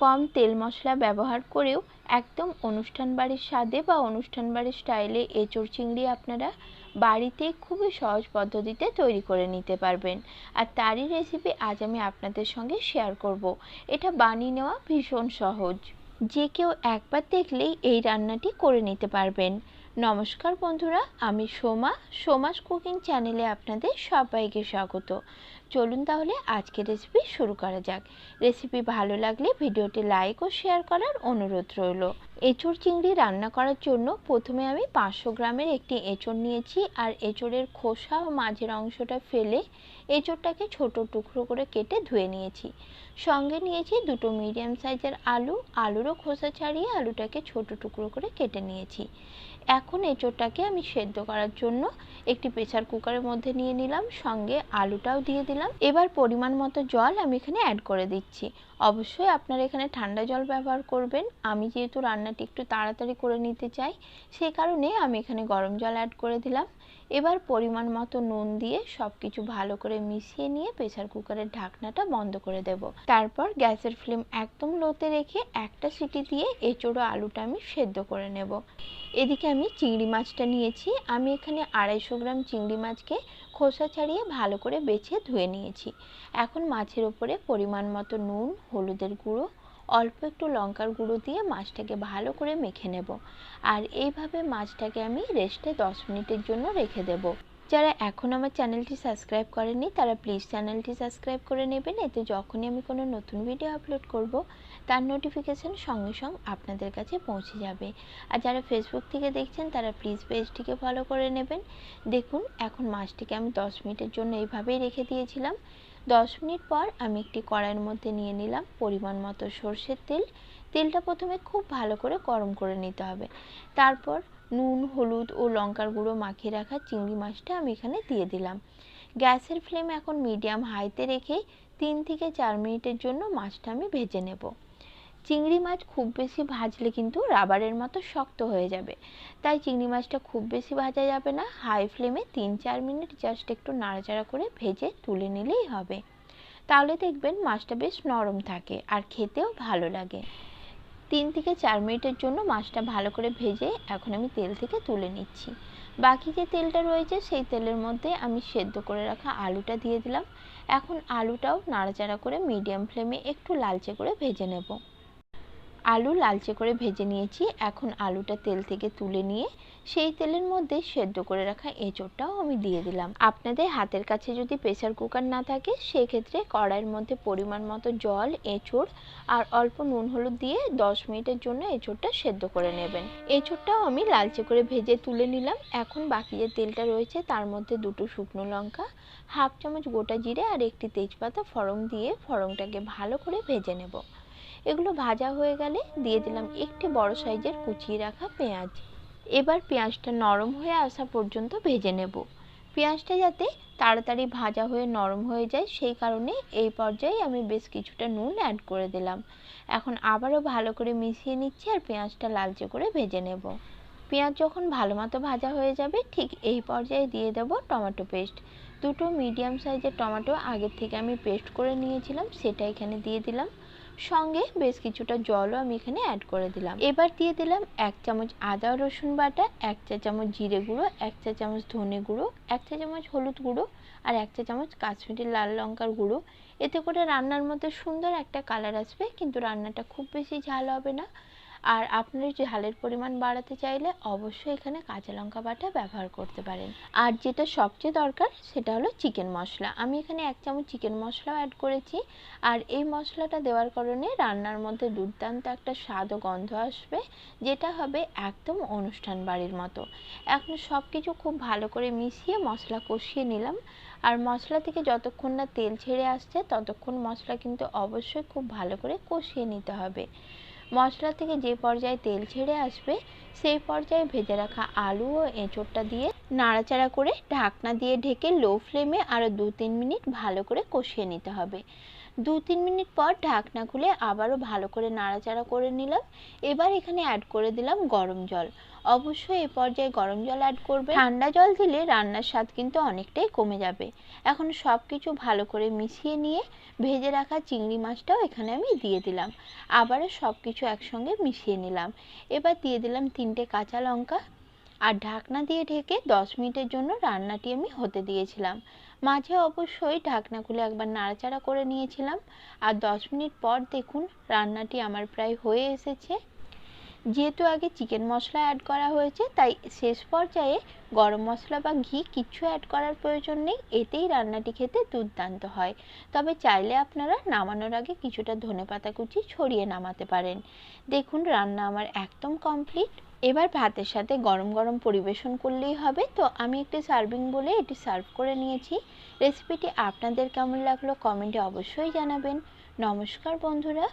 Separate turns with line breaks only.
কম তেল মশলা ব্যবহার করেও একদম অনুষ্ঠান বাড়ির স্বাদে বা অনুষ্ঠান বাড়ির স্টাইলে এঁচোড় চিংড়ি আপনারা বাড়িতে খুবই সহজ পদ্ধতিতে তৈরি করে নিতে পারবেন। আর তারই রেসিপি আজ আমি আপনাদের সঙ্গে শেয়ার করব। এটা বানিয়ে নেওয়া ভীষণ সহজ। যে কেউ একবার দেখলেই এই রান্নাটি করে নিতে পারবেন। নমস্কার বন্ধুরা, আমি সোমা, সোমাস কুকিং চ্যানেলে আপনাদের সবাইকে স্বাগত। চলুন তাহলে আজকের রেসিপি শুরু করা যাক। রেসিপি ভালো লাগলে ভিডিওটি লাইক ও শেয়ার করার অনুরোধ রইল। এঁচড় চিংড়ি রান্না করার জন্য প্রথমে আমি পাঁচশো গ্রামের একটি এঁচড় নিয়েছি আর এঁচড়ের খোসা ও মাঝের অংশটা ফেলে এঁচড়টাকে ছোট টুকরো করে কেটে ধুয়ে নিয়েছি। সঙ্গে নিয়েছি দুটো মিডিয়াম সাইজের আলু, আলুরও খোসা ছাড়িয়ে আলুটাকে ছোট টুকরো করে কেটে নিয়েছি। এখন এঁচোড়টাকে আমি সেদ্ধ করার জন্য একটি প্রেসার কুকারের মধ্যে নিয়ে নিলাম। সঙ্গে আলুটাও দিয়ে দিলাম। এবার পরিমাণ মতো জল আমি এখানে অ্যাড করে দিচ্ছি। অবশ্যই আপনারা এখানে ঠান্ডা জল ব্যবহার করবেন। আমি যেহেতু রান্নাটি একটু তাড়াতাড়ি করে নিতে চাই সেই কারণে আমি এখানে গরম জল অ্যাড করে দিলাম। এবার পরিমাণ মতো নুন দিয়ে সব কিছু ভালো করে মিশিয়ে নিয়ে প্রেসার কুকারের ঢাকনাটা বন্ধ করে দেব। তারপর গ্যাসের ফ্লেম একদম লোতে রেখে একটা সিটি দিয়ে এঁচোড়ো আলুটা আমি সেদ্ধ করে নেব। এদিকে আমি চিংড়ি মাছটা নিয়েছি। আমি এখানে আড়াইশো গ্রাম চিংড়ি মাছকে খোসা ছাড়িয়ে ভালো করে বেছে ধুয়ে নিয়েছি। এখন মাছের ওপরে পরিমাণ মতো নুন হলুদের গুঁড়ো, অল্প একটু লঙ্কার গুঁড়ো দিয়ে মাছটাকে ভালো করে মেখে নেব। আর এইভাবে মাছটাকে আমি রেস্টে দশ মিনিটের জন্য রেখে দেব। যারা এখন আমার চ্যানেলটি সাবস্ক্রাইব করেননি, তারা প্লিজ চ্যানেলটি সাবস্ক্রাইব করে নেবেন। এতে যখনই আমি কোনো নতুন ভিডিও আপলোড করব, তার নোটিফিকেশান সঙ্গে সঙ্গে আপনাদের কাছে পৌঁছে যাবে। আর যারা ফেসবুক থেকে দেখছেন, তারা প্লিজ পেজটিকে ফলো করে নেবেন। দেখুন, এখন মাছটিকে আমি দশ মিনিটের জন্য এইভাবেই রেখে দিয়েছিলাম। দশ মিনিট পর আমি একটি কড়াইয়ের মধ্যে নিয়ে নিলাম পরিমাণ মতো সর্ষের তেল। তেলটা প্রথমে খুব ভালো করে গরম করে নিতে হবে। তারপর নুন, হলুদ ও লঙ্কার গুঁড়ো মাখিয়ে রাখা চিংড়ি মাছটা আমি এখানে দিয়ে দিলাম। গ্যাসের ফ্লেম এখন মিডিয়াম হাইতে রেখে তিন থেকে চার মিনিটের জন্য মাছটা আমি ভেজে নেব। চিংড়ি মাছ খুব বেশি ভাজলে কিন্তু রাবারের মতো শক্ত হয়ে যাবে। তাই চিংড়ি মাছটা খুব বেশি ভাজা যাবে না, হাই ফ্লেমে তিন চার মিনিট জাস্ট একটু নাড়াচাড়া করে ভেজে তুলে নিলেই হবে। তাহলে দেখবেন মাছটা বেশ নরম থাকে আর খেতেও ভালো লাগে। তিন থেকে চার মিনিটের জন্য মাছটা ভালো করে ভেজে এখন আমি তেল থেকে তুলে নিচ্ছি। বাকি যে তেলটা রয়েছে সেই তেলের মধ্যে আমি সেদ্ধ করে রাখা আলুটা দিয়ে দিলাম। এখন আলুটাও নাড়াচাড়া করে মিডিয়াম ফ্লেমে একটু লালচে করে ভেজে নেব। আলু লালচে করে ভেজে নিয়েছি। এখন আলুটা তেল থেকে তুলে নিয়ে সেই তেলের মধ্যে সেদ্ধ করে রাখা এঁচোড়টাও আমি দিয়ে দিলাম। আপনাদের হাতের কাছে যদি প্রেসার কুকার না থাকে, সেক্ষেত্রে কড়াইয়ের মধ্যে পরিমাণ মতো জল, এঁচোড় আর অল্প নুন হলুদ দিয়ে দশ মিনিটের জন্য এঁচোড়টা সেদ্ধ করে নেবেন। এঁচোড়টাও আমি লালচে করে ভেজে তুলে নিলাম। এখন বাকি যে তেলটা রয়েছে, তার মধ্যে দুটো শুকনো লঙ্কা, হাফ চামচ গোটা জিরে আর একটি তেজপাতা ফড়ং দিয়ে ফড়ংটাকে ভালো করে ভেজে নেব। এগুলো ভাজা হয়ে গেলে দিয়ে দিলাম একটি বড় সাইজের কুচিয়ে রাখা পেঁয়াজ। এবার পেঁয়াজটা নরম হয়ে আসা পর্যন্ত ভেজে নেব। পেঁয়াজটা যাতে তাড়াতাড়ি ভাজা হয়ে নরম হয়ে যায়, সেই কারণে এই পর্যায়ে আমি বেশ কিছুটা নুন অ্যাড করে দিলাম। এখন আবারও ভালো করে মিশিয়ে নিচ্ছি আর পেঁয়াজটা লালচে করে ভেজে নেব। পেঁয়াজ যখন ভালো মতো ভাজা হয়ে যাবে, ঠিক এই পর্যায়ে দিয়ে দেব টমেটো পেস্ট। দুটো মিডিয়াম সাইজের টমেটো আগের থেকে আমি পেস্ট করে নিয়েছিলাম, সেটা এখানে দিয়ে দিলাম। সঙ্গে বেশ কিছুটা জলও আমি এখানে অ্যাড করে দিলাম। এবার দিয়ে দিলাম এক চামচ আদা রসুন বাটা, এক চা চামচ জিরে গুঁড়ো, এক চা চামচ ধনে গুঁড়ো, এক চা চামচ হলুদ গুঁড়ো আর এক চা চামচ কাশ্মীরি লাল লঙ্কার গুঁড়ো। এতে করে রান্নার মধ্যে সুন্দর একটা কালার আসবে, কিন্তু রান্নাটা খুব বেশি ঝাল হবে না। আর আপনারা ঝালের পরিমাণ বাড়াতে চাইলে অবশ্যই এখানে কাঁচা লঙ্কা বাটা ব্যবহার করতে পারেন। আর যেটা সবচেয়ে দরকার সেটা হলো চিকেন মশলা। আমি এখানে এক চামচ চিকেন মশলাও অ্যাড করেছি। আর এই মশলাটা দেওয়ার কারণে রান্নার মধ্যে দুর্দান্ত একটা স্বাদ ও গন্ধ আসবে, যেটা হবে একদম অনুষ্ঠান বাড়ির মতো। এখন সব কিছু খুব ভালো করে মিশিয়ে মশলা কষিয়ে নিলাম। আর মশলা থেকে যতক্ষণ না তেল ছেড়ে আসছে, ততক্ষণ মশলা কিন্তু অবশ্যই খুব ভালো করে কষিয়ে নিতে হবে। মশলা থেকে যে পর্যায়ে তেল ছেড়ে আসবে, সেই পর্যায়ে ভেজে রাখা আলু ও এঁচোড়টা দিয়ে নাড়াচাড়া করে ঢাকনা দিয়ে ঢেকে লো ফ্লেমে আরও দু তিন মিনিট ভালো করে কষিয়ে নিতে হবে। দু তিন মিনিট পর ঢাকনা খুলে আবারও ভালো করে নাড়াচাড়া করে নিলাম। এবার এখানে অ্যাড করে দিলাম গরম জল। অবশ্যই এ পর্যায়ে গরম জল অ্যাড করবে ঠান্ডা জল দিলে রান্নার স্বাদ কিন্তু অনেকটাই কমে যাবে। এখন সব কিছু ভালো করে মিশিয়ে নিয়ে ভেজে রাখা চিংড়ি মাছটাও এখানে আমি দিয়ে দিলাম। আবারও সব কিছু একসঙ্গে মিশিয়ে নিলাম। এবার দিয়ে দিলাম তিনটে কাঁচা লঙ্কা। আর ঢাকনা দিয়ে ঢেকে দশ মিনিটের জন্য রান্নাটি আমি হতে দিয়েছিলাম। মাঝে অবশ্যই ঢাকনা খুলে একবার নাড়াচাড়া করে নিয়েছিলাম। আর দশ মিনিট পর দেখুন রান্নাটি আমার প্রায় হয়ে এসেছে। যেহেতু আগে চিকেন মশলা অ্যাড করা হয়েছে, তাই শেষ পর্যায়ে গরম মশলা বা ঘি কিচ্ছু অ্যাড করার প্রয়োজন নেই, এতেই রান্নাটি খেতে দুর্দান্ত হয়। তবে চাইলে আপনারা নামানোর আগে কিছুটা ধনেপাতা কুচি ছড়িয়ে নামাতে পারেন। দেখুন রান্না আমার একদম কমপ্লিট এবার ভাতের সাথে গরম গরম পরিবেশন করলেই হবে। তো আমি একটি সার্ভিং বলে এটি সার্ভ করে নিয়েছি। রেসিপিটি আপনাদের কেমন লাগল কমেন্টে অবশ্যই জানাবেন। নমস্কার বন্ধুরা।